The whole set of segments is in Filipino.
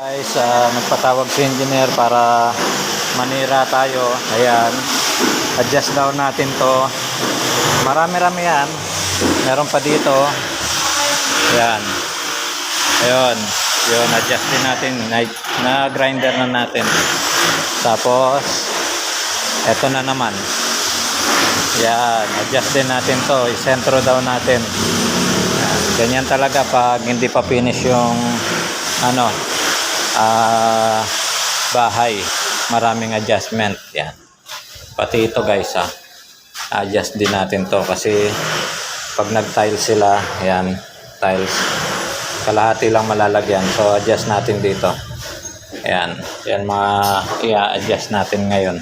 Guys, ah, nagpatawag si engineer para manira tayo. Ayan. Adjust daw natin to. Marami-rami yan. Meron pa dito. Ayan. Ayun. Yun, adjust din natin. Na, na grinder na natin. Tapos, eto na naman. Yan. Adjust din natin to. Isentro daw natin. Yan. Ganyan talaga pag hindi pa finish yung ano, ah bahay. Maraming adjustment. Yan. Pati ito guys ha. Adjust din natin to kasi pag nag-tile sila, yan, tiles, kalahati lang malalagyan. So adjust natin dito. Yan. Yan mga i-adjust natin ngayon.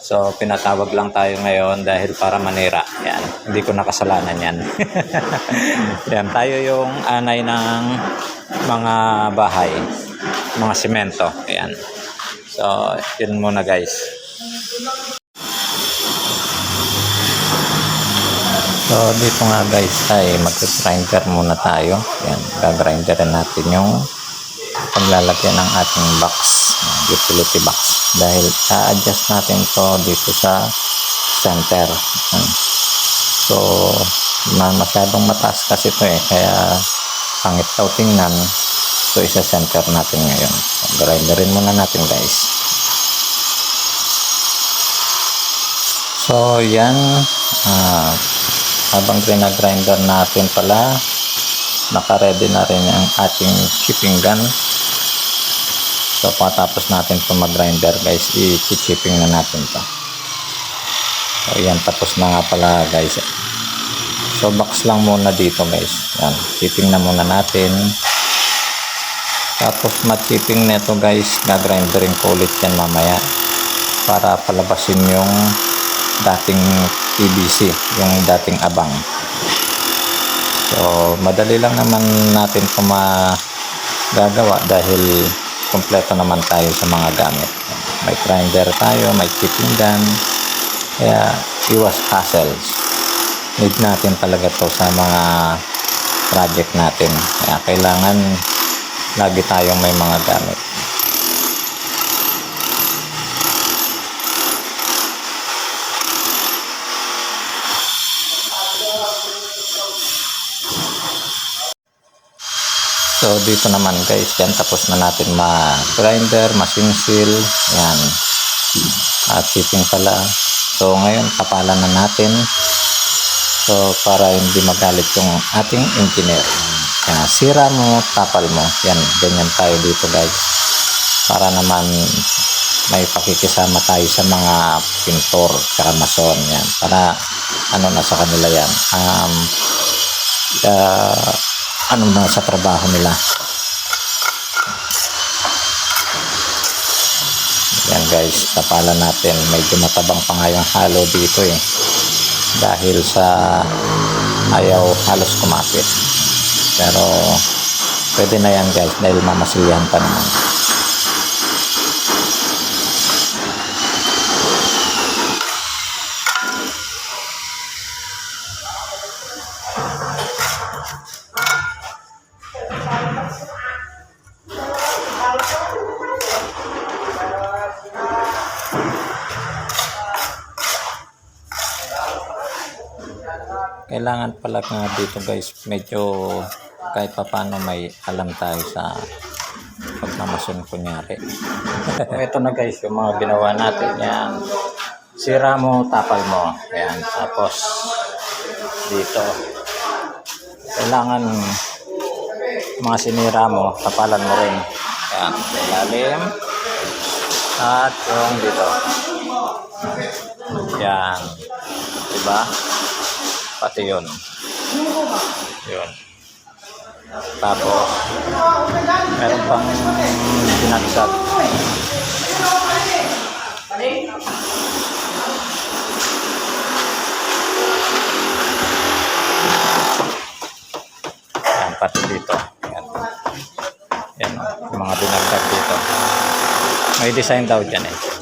So pinatawag lang tayo ngayon dahil para manira. Yan. Hindi ko nakasalanan yan. yan. Tayo yung anay ng mga bahay. Mga semento. Yan. So yun muna guys. So dito nga guys ay mag-grinder muna tayo. Yan, gagrinderin natin yung paglalagyan ng ating box, utility box. Dahil a-adjust natin to dito sa center. Yan. So ma masyadong mataas kasi to eh. Kaya pangit daw tingnan. So isa-center natin ngayon. So, grinderin muna natin guys. So yan. Ah, habang pinagrinder natin pala naka-ready na rin ang ating chipping gun so patapos natin ito mag-grinder guys i-chipping na natin to so yan tapos na nga pala guys so box lang muna dito guys yan chipping na muna natin tapos ma-chipping nito guys na-grindering ko ulit yan mamaya para palabasin yung dating PVC, yung dating abang. So, madali lang naman natin ito magagawa dahil kompleto naman tayo sa mga gamit. May grinder tayo, may chipping gun, kaya iwas hassles. Need natin talaga to sa mga project natin. Kaya kailangan lagi tayong may mga gamit. So dito naman guys, yan tapos na natin ma-grinder, machine seal, yan. At shipping pala. So ngayon kapalan na natin. So para hindi magalit yung ating engineer. Kaya sira mo, tapal mo. Yan, ganyan tayo dito guys. Para naman may pakikisama tayo sa mga pintor, tsaka mason. Yan. Para ano na sa kanila yan. Um, uh, ano na sa trabaho nila. Yan guys, tapalan natin. Medyo matabang pa nga yung halo dito eh. Dahil sa ayaw halos kumapit. Pero pwede na yan guys dahil mamasilyan pa naman. kailangan pala nga dito guys medyo kahit pa paano may alam tayo sa pagmamason kunyari. Ito na guys yung mga ginawa natin. Yan. Sira mo tapal mo. Yan. Tapos dito. Kailangan mga sinira mo tapalan mo rin. Yan. Ilalim. At yung dito. Yan. Diba? Pati yun. Yun tapos meron pang binagsak yan pati dito. Yan yan o, yung mga binagsak dito. May design daw dyan eh